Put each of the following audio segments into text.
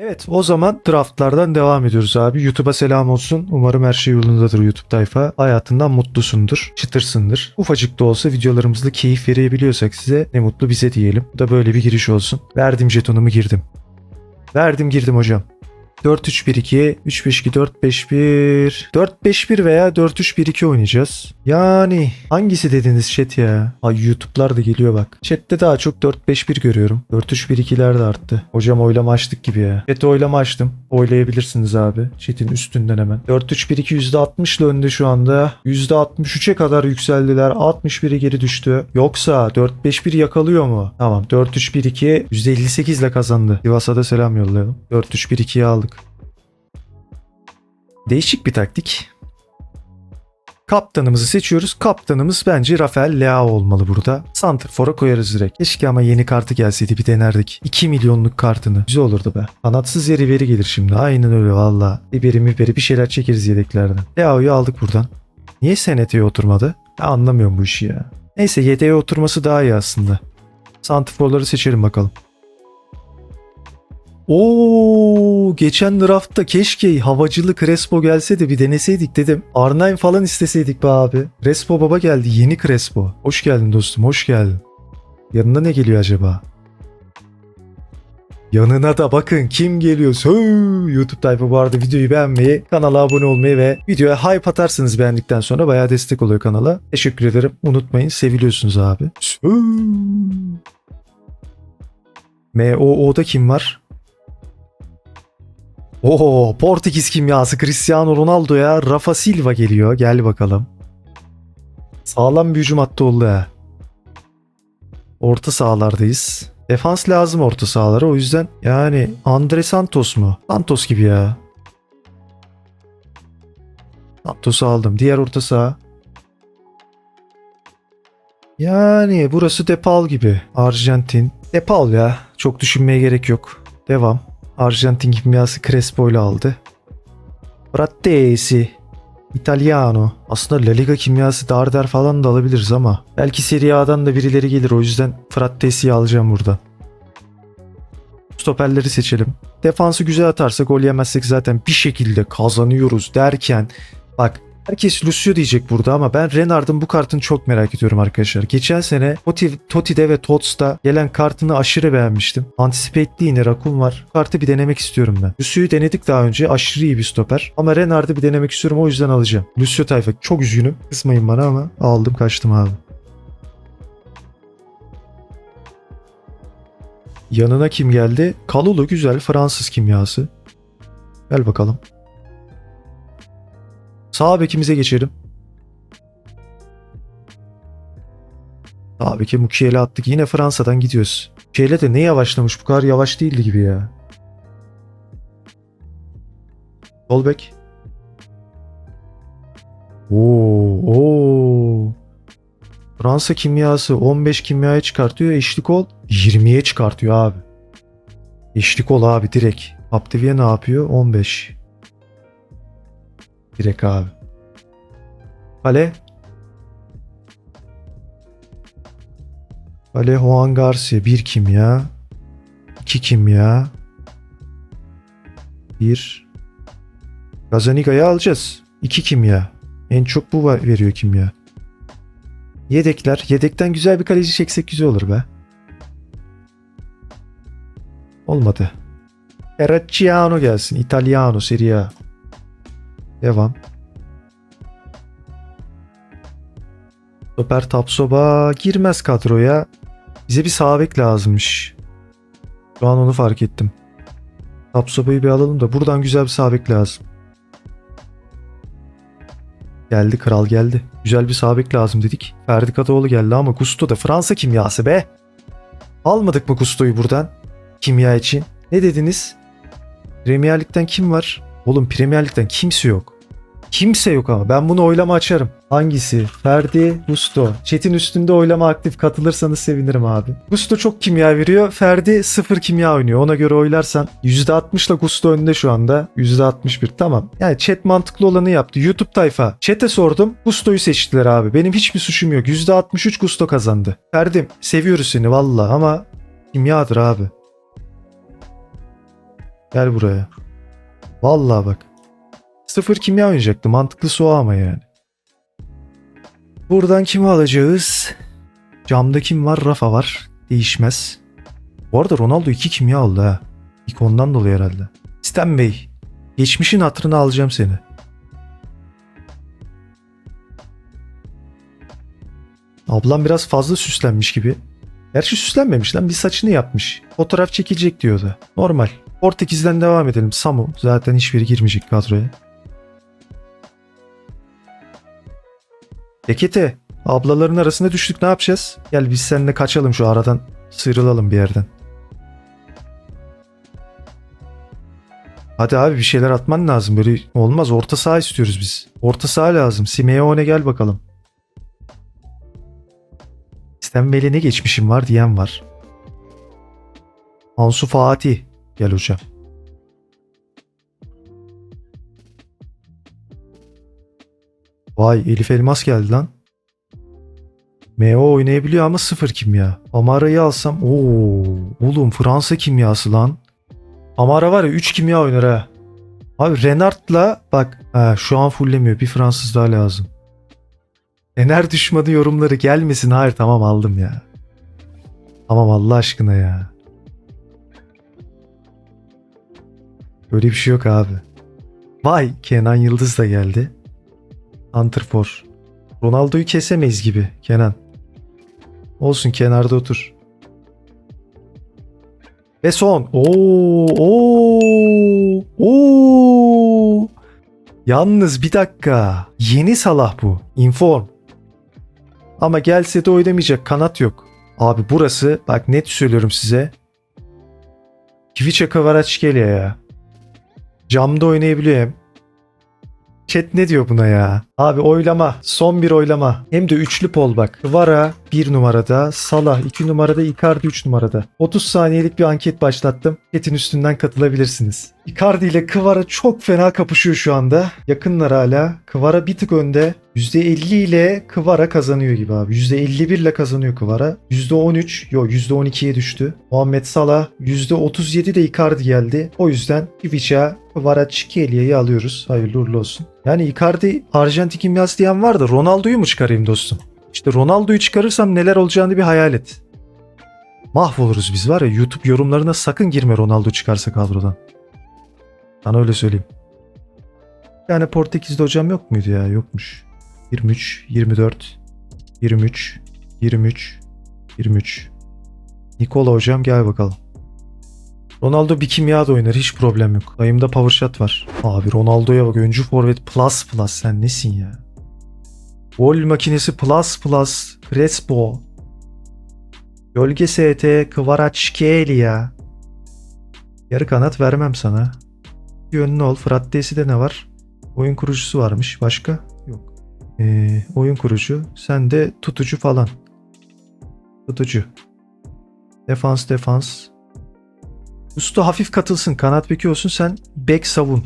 Evet o zaman draftlardan devam ediyoruz abi. YouTube'a selam olsun. Umarım her şey yolundadır YouTube tayfa. Hayatından mutlusundur, çıtırsındır. Ufacık da olsa videolarımızda keyif verebiliyorsak size ne mutlu bize diyelim. Bu da böyle bir giriş olsun. Verdim jetonumu girdim. Verdim girdim hocam. 4-3-1-2, 3-5-2, 4-5-1, 4-5-1 veya 4-3-1-2 oynayacağız. Yani hangisi dediniz chat ya? Ay YouTube'lar da geliyor bak. Chat'te daha çok 4-5-1 görüyorum. 4-3-1-2'ler de arttı. Hocam oylama açtık gibi ya. Chat'e oylama açtım. Oylayabilirsiniz abi. Chat'in üstünden hemen. 4-3-1-2 %60 ile önde şu anda. %63'e kadar yükseldiler. 61'e geri düştü. Yoksa 4-5-1 yakalıyor mu? Tamam 4-3-1-2 %58 ile kazandı. Sivas'a da selam yollayalım. 4-3-1-2'yi aldık. Değişik bir taktik. Kaptanımızı seçiyoruz. Kaptanımız bence Rafael Leao olmalı burada. Santrfor'a koyarız direkt. Keşke ama yeni kartı gelseydi bir denerdik. 2 milyonluk kartını. Güzel olurdu be. Kanatsız yeri veri gelir şimdi. Aynen öyle valla. Biberi miberi bir şeyler çekeriz yedeklerden. Leao'yu aldık buradan. Niye SNT'ye oturmadı? Ben anlamıyorum bu işi ya. Neyse yedeğe oturması daha iyi aslında. Santrfor'ları seçelim bakalım. Oo, geçen draftta keşke havacılı Crespo gelse de bir deneseydik dedim. R9 falan isteseydik be abi. Crespo baba geldi. Yeni Crespo. Hoş geldin dostum. Hoş geldin. Yanında ne geliyor acaba? Yanına da bakın kim geliyor. Sö YouTube tayfa bu arada videoyu beğenmeyi, kanala abone olmayı ve videoya hype atarsınız beğendikten sonra bayağı destek oluyor kanala. Teşekkür ederim. Unutmayın seviliyorsunuz abi. Sö MOO'da kim var? Oo, Portekiz kimyası Cristiano Ronaldo ya. Rafa Silva geliyor. Gel bakalım. Sağlam bir hücum hattı oldu ha. Orta sahalardayız. Defans lazım orta sahalara. O yüzden yani Andre Santos mu? Santos gibi ya. Santos'u aldım. Diğer orta saha. Yani burası Depal gibi. Arjantin. Depal ya. Çok düşünmeye gerek yok. Devam. Arjantin kimyası Crespo ile aldı. Frattesi. Italiano. Aslında La Liga kimyası Darder falan da alabiliriz ama belki Serie A'dan da birileri gelir o yüzden Frattesi'yi alacağım burada. Stoperleri seçelim. Defansı güzel atarsa gol yemezsek zaten bir şekilde kazanıyoruz derken bak Herkes Lucio diyecek burada ama ben Renard'ın bu kartını çok merak ediyorum arkadaşlar. Geçen sene Totti, Totti'de ve Tots'ta gelen kartını aşırı beğenmiştim. Anticipate'li yine Rakun var. Bu kartı bir denemek istiyorum ben. Lucio'yu denedik daha önce. Aşırı iyi bir stoper. Ama Renard'ı bir denemek istiyorum o yüzden alacağım. Lucio tayfa çok üzgünüm. Kısmayın bana ama aldım kaçtım abi. Yanına kim geldi? Kalulu güzel Fransız kimyası. Gel bakalım. Sağ bekimize geçelim. Sağ beke Mukiel'e attık. Yine Fransa'dan gidiyoruz. Mukiel'e de ne yavaşlamış bu kadar yavaş değildi gibi ya. Sol bek. Oo, oo. Fransa kimyası 15 kimyaya çıkartıyor. Eşlik ol 20'ye çıkartıyor abi. Eşlik ol abi direkt. Aptivia ne yapıyor? 15. Direkt abi. Kale. Kale Juan Garcia. Bir kimya. iki kimya. Bir. Gazaniga'yı alacağız. İki kimya. En çok bu veriyor kimya. Yedekler. Yedekten güzel bir kaleci çeksek güzel olur be. Olmadı. Eracciano gelsin. Italiano Serie A. Devam. Stoper Tapsoba girmez kadroya. Bize bir sağ bek lazımmış. Şu an onu fark ettim. Tapsoba'yı bir alalım da buradan güzel bir sağ bek lazım. Geldi kral geldi. Güzel bir sağ bek lazım dedik. Ferdi Kadıoğlu geldi ama Gusto da Fransa kimyası be. Almadık mı Gusto'yu buradan? Kimya için. Ne dediniz? Premier Lig'den kim var? Oğlum Premier Lig'den kimse yok. Kimse yok ama ben bunu oylama açarım. Hangisi? Ferdi, Gusto. Chat'in üstünde oylama aktif katılırsanız sevinirim abi. Gusto çok kimya veriyor. Ferdi sıfır kimya oynuyor. Ona göre oylarsan %60 ile Gusto önde şu anda. %61 tamam. Yani chat mantıklı olanı yaptı. YouTube tayfa. Chat'e sordum. Gusto'yu seçtiler abi. Benim hiçbir suçum yok. %63 Gusto kazandı. Ferdim seviyoruz seni valla ama kimyadır abi. Gel buraya. Vallahi bak. Sıfır kimya oynayacaktı. Mantıklısı o ama yani. Buradan kimi alacağız? Camda kim var? Rafa var. Değişmez. Bu arada Ronaldo 2 kimya aldı ha. İlk ondan dolayı herhalde. Stan Bey. Geçmişin hatırını alacağım seni. Ablam biraz fazla süslenmiş gibi. Gerçi süslenmemiş lan bir saçını yapmış. Fotoğraf çekilecek diyordu. Normal. Portekiz'den devam edelim. Samu zaten hiçbiri girmeyecek kadroya. Ekete. Ablaların arasında düştük ne yapacağız? Gel biz seninle kaçalım şu aradan. Sıyrılalım bir yerden. Hadi abi bir şeyler atman lazım. Böyle olmaz. Orta saha istiyoruz biz. Orta saha lazım. Simeone gel bakalım. Stenbel'e ne geçmişim var diyen var. Ansu Fatih. Gel hocam. Vay Elif Elmas geldi lan. MO oynayabiliyor ama sıfır kimya. Amara'yı alsam ooo oğlum Fransa kimyası lan. Amara var ya 3 kimya oynar ha. Abi Renard'la bak ha, şu an fullemiyor. Bir Fransız daha lazım. Ener düşmanı yorumları gelmesin. Hayır tamam aldım ya. Tamam Allah aşkına ya. Böyle bir şey yok abi. Vay Kenan Yıldız da geldi. Santrfor. Ronaldo'yu kesemeyiz gibi Kenan. Olsun kenarda otur. Ve son. Oo, oo, oo. Yalnız bir dakika. Yeni Salah bu. Inform. Ama gelse de oynamayacak. Kanat yok. Abi burası bak net söylüyorum size. Kviçe Kvaratskhelia ya. Camda oynayabiliyor hem. Chat ne diyor buna ya? Abi oylama. Son bir oylama. Hem de üçlü pol bak. Vara 1 numarada. Salah 2 numarada. Icardi 3 numarada. 30 saniyelik bir anket başlattım. Chat'in üstünden katılabilirsiniz. Icardi ile Kıvara çok fena kapışıyor şu anda. Yakınlar hala. Kıvara bir tık önde. %50 ile Kıvara kazanıyor gibi abi. %51 ile kazanıyor Kıvara. %13 yok %12'ye düştü. Muhammed Salah %37 de Icardi geldi. O yüzden Ivica Kvaratskheლიa'yı alıyoruz. Hayırlı uğurlu olsun. Yani Icardi Arjantin kimyası diyen var da Ronaldo'yu mu çıkarayım dostum? İşte Ronaldo'yu çıkarırsam neler olacağını bir hayal et. Mahvoluruz biz var ya YouTube yorumlarına sakın girme Ronaldo çıkarsa kadrodan. Sana öyle söyleyeyim. Yani Portekiz'de hocam yok muydu ya? Yokmuş. 23, 24, 23, 23, 23. Nikola hocam gel bakalım. Ronaldo bir kimya da oynar hiç problem yok. Dayımda power shot var. Abi Ronaldo'ya bak öncü forvet plus plus sen nesin ya? Gol makinesi plus plus Crespo. Gölge ST Kvaratskhelia. Yarı kanat vermem sana. Yönlü ol. Frattesi de ne var? Oyun kurucusu varmış. Başka? Ee, oyun kurucu. Sen de tutucu falan. Tutucu. Defans defans. Usta hafif katılsın. Kanat beki olsun. Sen bek savun.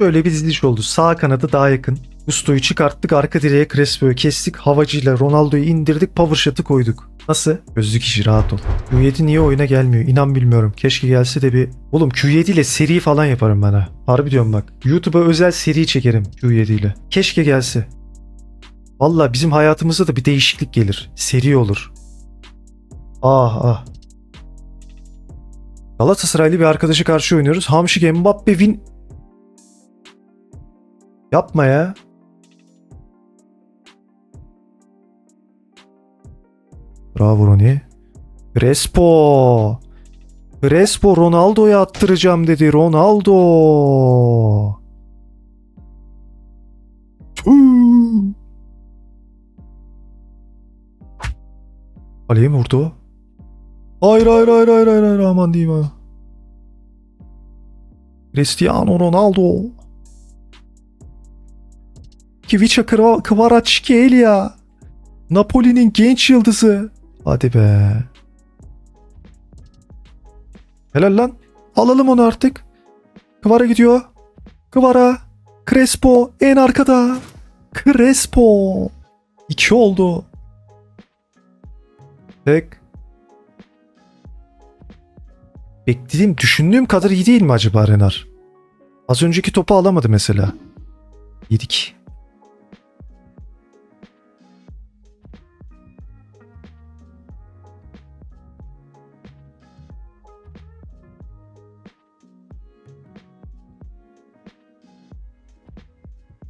Böyle bir diziliş oldu. Sağ kanadı daha yakın. Gusto'yu çıkarttık. Arka direğe Crespo'yu kestik. Havacıyla Ronaldo'yu indirdik. Power shot'ı koyduk. Nasıl? Gözlük işi rahat ol. Q7 niye oyuna gelmiyor? İnan bilmiyorum. Keşke gelse de bir... Oğlum Q7 ile seri falan yaparım bana. Harbi diyorum bak. YouTube'a özel seri çekerim Q7 ile. Keşke gelse. Valla bizim hayatımızda da bir değişiklik gelir. Seri olur. Ah ah. Galatasaraylı bir arkadaşı karşı oynuyoruz. Hamşik Mbappe win... Yapma ya. Bravo Roni. Crespo. Crespo Ronaldo'ya attıracağım dedi. Ronaldo. Kaleye mi vurdu? Hayır hayır hayır hayır hayır, hayır aman diyeyim ha. Cristiano Ronaldo. Kvicha Kva- Kvaratskhelia. Napoli'nin genç yıldızı. Hadi be. Helal lan. Alalım onu artık. Kıvara gidiyor. Kıvara. Crespo en arkada. Crespo. İki oldu. Tek. Beklediğim, düşündüğüm kadar iyi değil mi acaba Renar? Az önceki topu alamadı mesela. Yedik.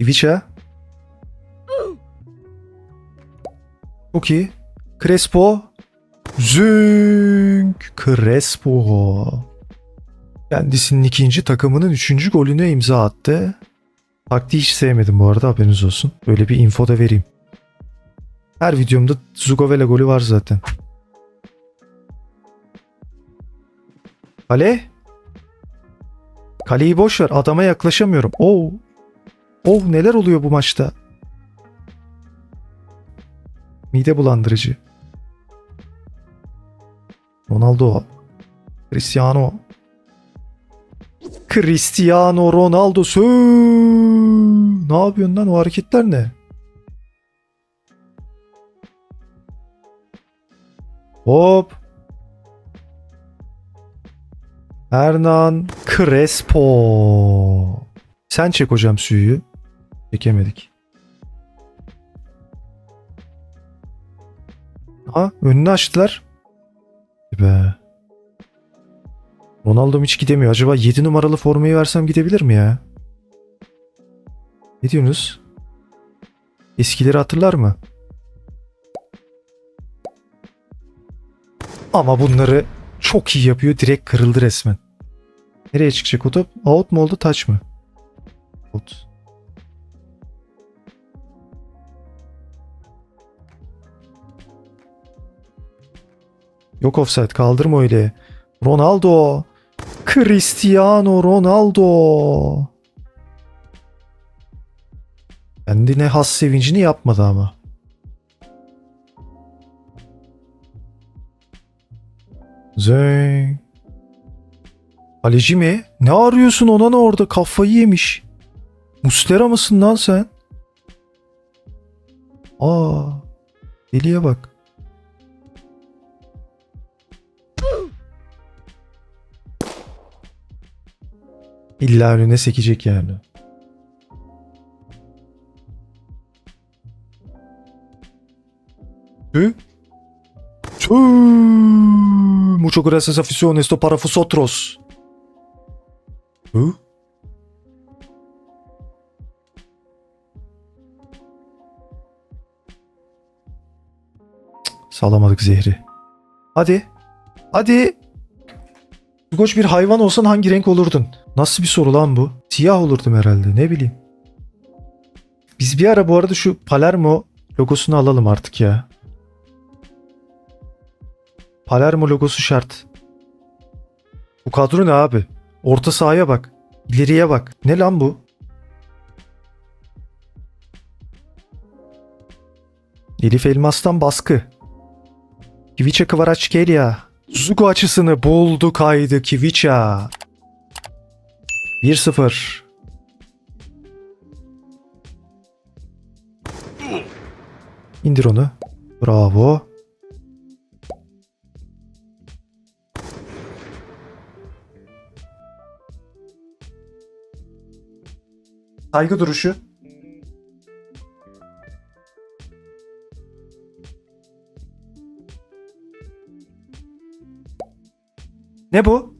Ivica. Çok iyi. Crespo. Zünk. Crespo. Kendisinin ikinci takımının üçüncü golüne imza attı. Taktiği hiç sevmedim bu arada haberiniz olsun. Böyle bir info da vereyim. Her videomda Zugovela golü var zaten. Kale. Kaleyi boş ver. Adama yaklaşamıyorum. Oo. Oh neler oluyor bu maçta? Mide bulandırıcı. Ronaldo. Cristiano. Cristiano Ronaldo. Ne yapıyorsun lan o hareketler ne? Hop. Hernan Crespo. Sen çek hocam suyu. Çekemedik. Ha önünü açtılar. Be. Ronaldo'm hiç gidemiyor. Acaba 7 numaralı formayı versem gidebilir mi ya? Ne diyorsunuz? Eskileri hatırlar mı? Ama bunları çok iyi yapıyor. Direkt kırıldı resmen. Nereye çıkacak o top? Out mu oldu taç mı? Out. Yok offside kaldırma öyle. Ronaldo. Cristiano Ronaldo. Kendine has sevincini yapmadı ama. Zeng. Kaleci mi? Ne arıyorsun ona ne orada? Kafayı yemiş. Muslera mısın lan sen? Aa. Deliye bak. İlla önüne sekecek yani. ¿Sí? Sí. Mucho gracias afición. Esto para vosotros. Cık, Salamadık zehri. Hadi. Hadi. Koç bir hayvan olsan hangi renk olurdun? Nasıl bir soru lan bu? Siyah olurdum herhalde ne bileyim. Biz bir ara bu arada şu Palermo logosunu alalım artık ya. Palermo logosu şart. Bu kadro ne abi? Orta sahaya bak. İleriye bak. Ne lan bu? Elif Elmas'tan baskı. Kivice Kvaratskhelia. Zugo açısını buldu kaydı Kivica. 1-0. İndir onu. Bravo. Saygı duruşu. Ne bu?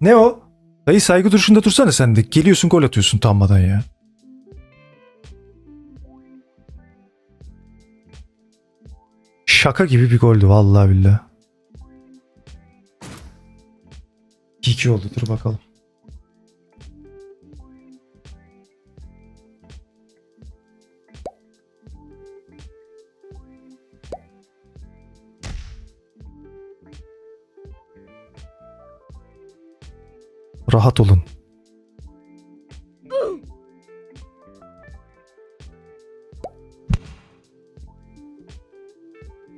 Ne o? Dayı saygı duruşunda dursana sen de. Geliyorsun gol atıyorsun utanmadan ya. Şaka gibi bir goldü vallahi billahi. 2 oldu dur bakalım. Rahat olun.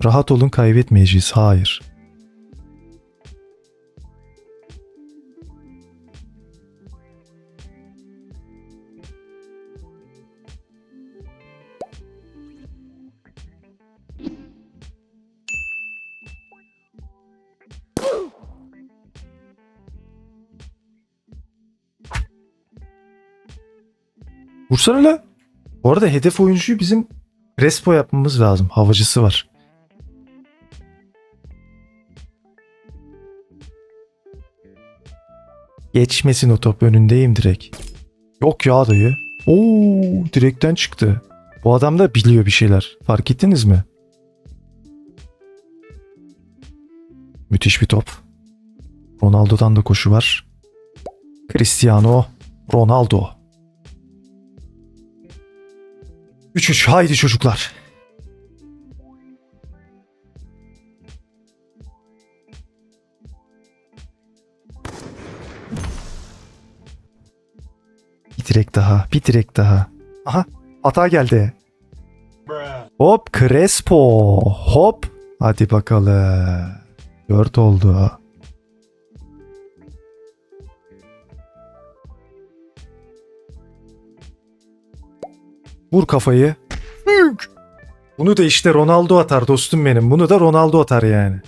Rahat olun kaybetmeyeceğiz. Hayır. Vursana la. Bu arada hedef oyuncuyu bizim Respo yapmamız lazım. Havacısı var. Geçmesin o top önündeyim direkt. Yok ya dayı. Oo direkten çıktı. Bu adam da biliyor bir şeyler. Fark ettiniz mi? Müthiş bir top. Ronaldo'dan da koşu var. Cristiano Ronaldo. 3-3 haydi çocuklar. Bir direk daha, bir direk daha. Aha, hata geldi. Hop Crespo. Hop. Hadi bakalım. 4 oldu. Vur kafayı. Hük. Bunu da işte Ronaldo atar dostum benim. Bunu da Ronaldo atar yani.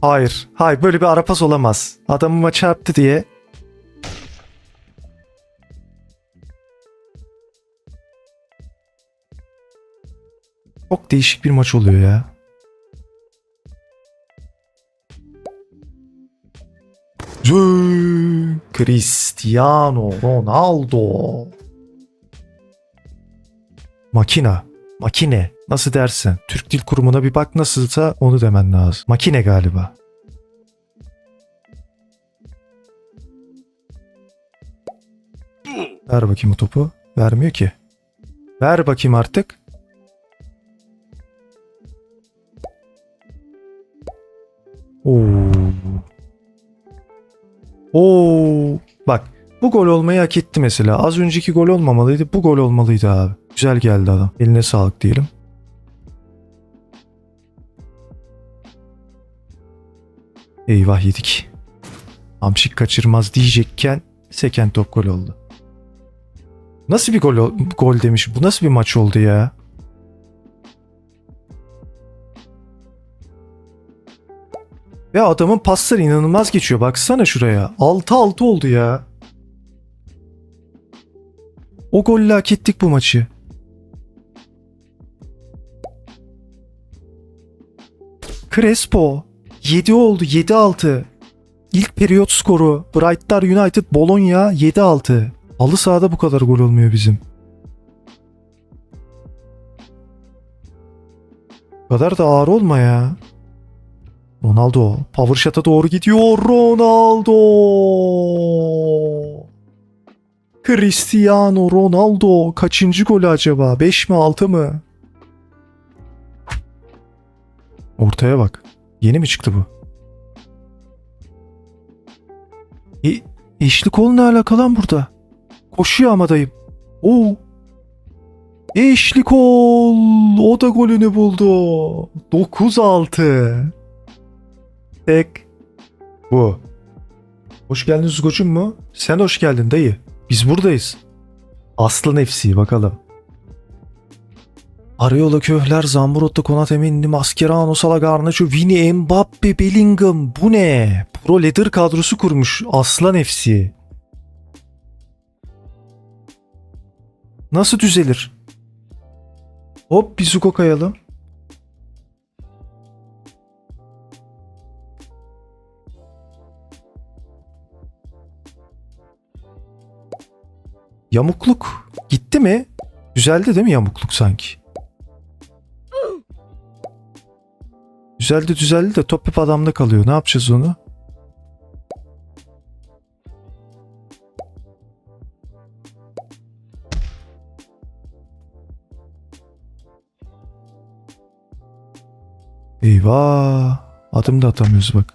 Hayır. Hayır böyle bir arapas olamaz. Adamıma çarptı diye. Çok değişik bir maç oluyor ya. Cristiano Ronaldo. Makina. Makine. Nasıl dersin? Türk Dil Kurumu'na bir bak nasılsa onu demen lazım. Makine galiba. Ver bakayım o topu. Vermiyor ki. Ver bakayım artık. Oo. Oo. Bak bu gol olmayı hak etti mesela. Az önceki gol olmamalıydı. Bu gol olmalıydı abi. Güzel geldi adam. Eline sağlık diyelim. Eyvah yedik. Hamşik kaçırmaz diyecekken seken top gol oldu. Nasıl bir gol, ol- gol demiş. Bu nasıl bir maç oldu ya? Ve adamın pasları inanılmaz geçiyor. Baksana şuraya. 6-6 oldu ya. O golle hak ettik bu maçı. Crespo 7 oldu 7-6. İlk periyot skoru Brightlar United Bologna 7-6. Halı sahada bu kadar gol olmuyor bizim. Bu kadar da ağır olma ya. Ronaldo power shot'a doğru gidiyor. Ronaldo. Cristiano Ronaldo kaçıncı golü acaba? 5 mi 6 mı? Ortaya bak. Yeni mi çıktı bu? E, eşli kol ne alaka lan burada? Koşuyor ama dayım. Oo. Eşli kol. O da golünü buldu. 9-6. Tek. Bu. Hoş geldin Zugo'cum mu? Sen hoş geldin dayı. Biz buradayız. Aslan FC bakalım. Ariola Köhler, Zambrotto, Konate, Mendy, Mascherano, Sala, Garnacho, Vini, Mbappe, Bellingham. Bu ne? Pro Leader kadrosu kurmuş Aslan FC. Nasıl düzelir? Hop bir Zuko kayalım. Yamukluk gitti mi? Düzeldi değil mi yamukluk sanki? Düzeldi düzeldi de top hep adamda kalıyor. Ne yapacağız onu? Eyvah. Adım da atamıyoruz bak.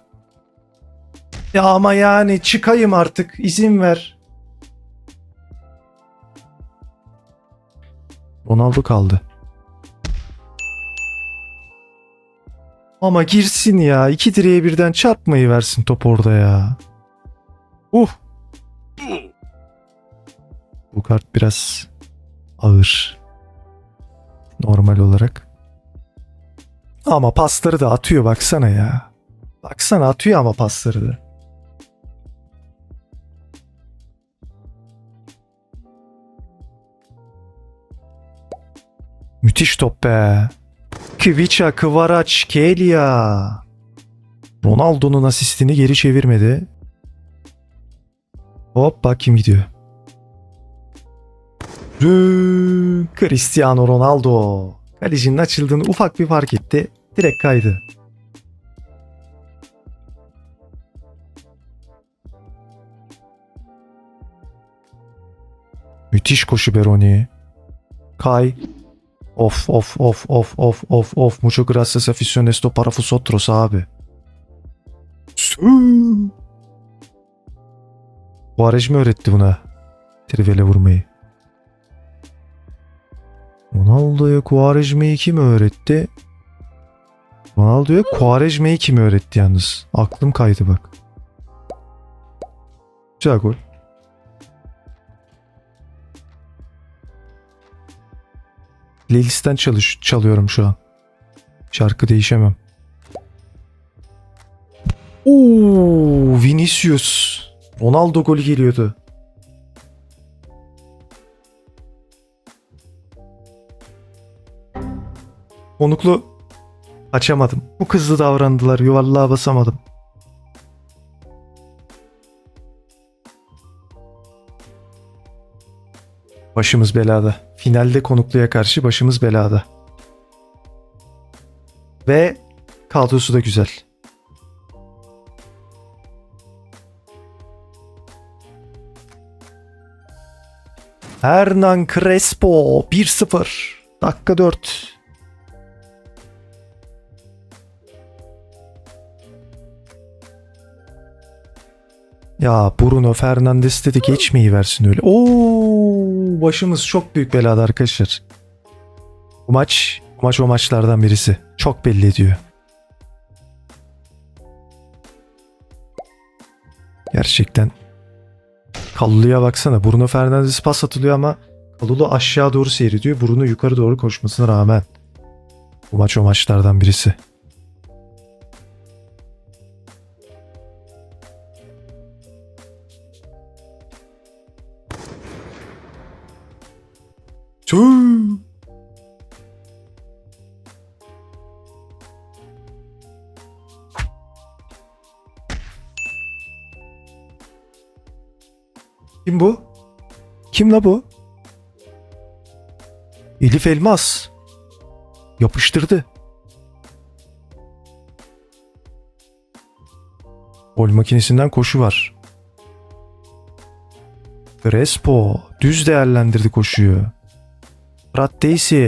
Ya ama yani çıkayım artık. izin ver. Ronaldo kaldı. Ama girsin ya. İki direğe birden çarpmayı versin top orada ya. Uh. Bu kart biraz ağır. Normal olarak. Ama pasları da atıyor baksana ya. Baksana atıyor ama pasları da. Müthiş top be. Kviça, Kvaraç, Kelia. Ronaldo'nun asistini geri çevirmedi. Hop bak kim gidiyor. Rü, Cristiano Ronaldo. Kalecinin açıldığını ufak bir fark etti. Direkt kaydı. Müthiş koşu Beroni. Kay. Of of of of of of of. Mucho gracias aficiones esto para vosotros abi. Quaresma öğretti buna. Trivele vurmayı. Ronaldo'ya Quaresma'yı kim öğretti? Ronaldo'ya Quaresma'yı kim öğretti yalnız? Aklım kaydı bak. Güzel gol. Lils'ten çalış çalıyorum şu an. Şarkı değişemem. Oo, Vinicius. Ronaldo golü geliyordu. Konuklu açamadım. Bu hızlı davrandılar. Yuvarlığa basamadım. Başımız belada. Finalde konukluya karşı başımız belada. Ve kadrosu da güzel. Hernan Crespo 1-0. Dakika 4. Ya Bruno Fernandes dedi geçmeyi versin öyle. Oo başımız çok büyük belada arkadaşlar. Bu maç, bu maç o maçlardan birisi. Çok belli ediyor. Gerçekten Kalulu'ya baksana. Bruno Fernandes pas atılıyor ama Kalulu aşağı doğru seyrediyor. Bruno yukarı doğru koşmasına rağmen. Bu maç o maçlardan birisi. Tüh. Kim bu? Kim la bu? Elif Elmas. Yapıştırdı. Gol makinesinden koşu var. Crespo düz değerlendirdi koşuyu. Murat Daisy,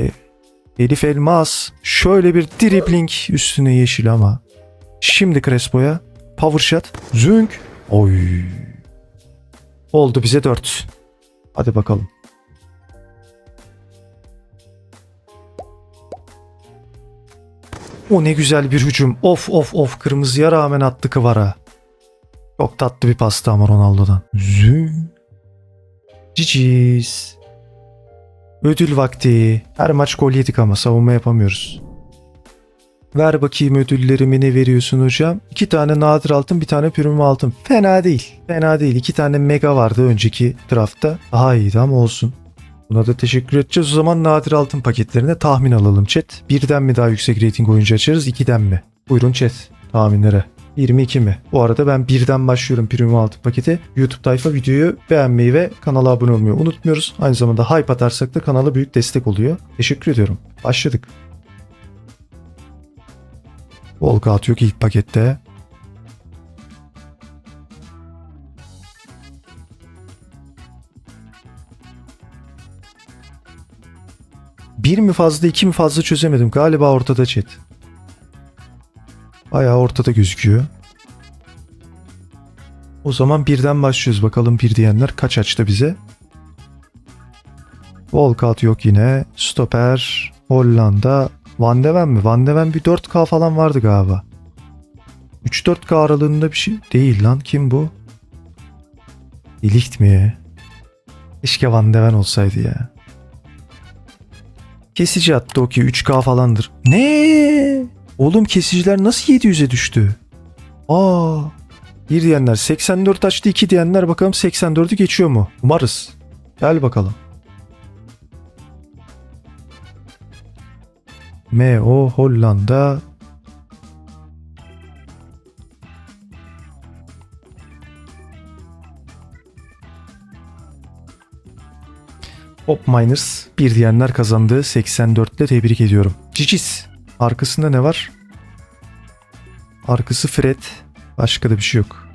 Elif Elmas şöyle bir dribbling üstüne yeşil ama. Şimdi Crespo'ya power shot. Zünk. Oy. Oldu bize 4. Hadi bakalım. O ne güzel bir hücum. Of of of kırmızıya rağmen attı kıvara. Çok tatlı bir pasta ama Ronaldo'dan. Zü. Ciciz. Ödül vakti. Her maç gol yedik ama savunma yapamıyoruz. Ver bakayım ödüllerimi ne veriyorsun hocam? İki tane nadir altın bir tane pürüm altın. Fena değil. Fena değil. İki tane mega vardı önceki draftta. Daha iyiydi ama olsun. Buna da teşekkür edeceğiz. O zaman nadir altın paketlerine tahmin alalım chat. Birden mi daha yüksek rating oyuncu açarız? ikiden mi? Buyurun chat tahminlere. 22 mi? Bu arada ben birden başlıyorum Premium altın paketi. YouTube tayfa videoyu beğenmeyi ve kanala abone olmayı unutmuyoruz. Aynı zamanda hype atarsak da kanala büyük destek oluyor. Teşekkür ediyorum. Başladık. Walkout yok ilk pakette. Bir mi fazla iki mi fazla çözemedim. Galiba ortada chat. Bayağı ortada gözüküyor. O zaman birden başlıyoruz. Bakalım bir diyenler kaç açtı bize. Walkout yok yine. Stoper. Hollanda. Van de Ven mi? Van de Ven bir 4K falan vardı galiba. 3-4K aralığında bir şey değil lan. Kim bu? İlikt mi? Keşke Van de Ven olsaydı ya. Kesici attı o ki 3K falandır. Ne? Oğlum kesiciler nasıl 700'e düştü? Aa. Bir diyenler 84 açtı, iki diyenler bakalım 84'ü geçiyor mu? Umarız. Gel bakalım. MO Hollanda Hop Miners bir diyenler kazandı 84 ile tebrik ediyorum. Cicis. Arkasında ne var? Arkası Fred. Başka da bir şey yok.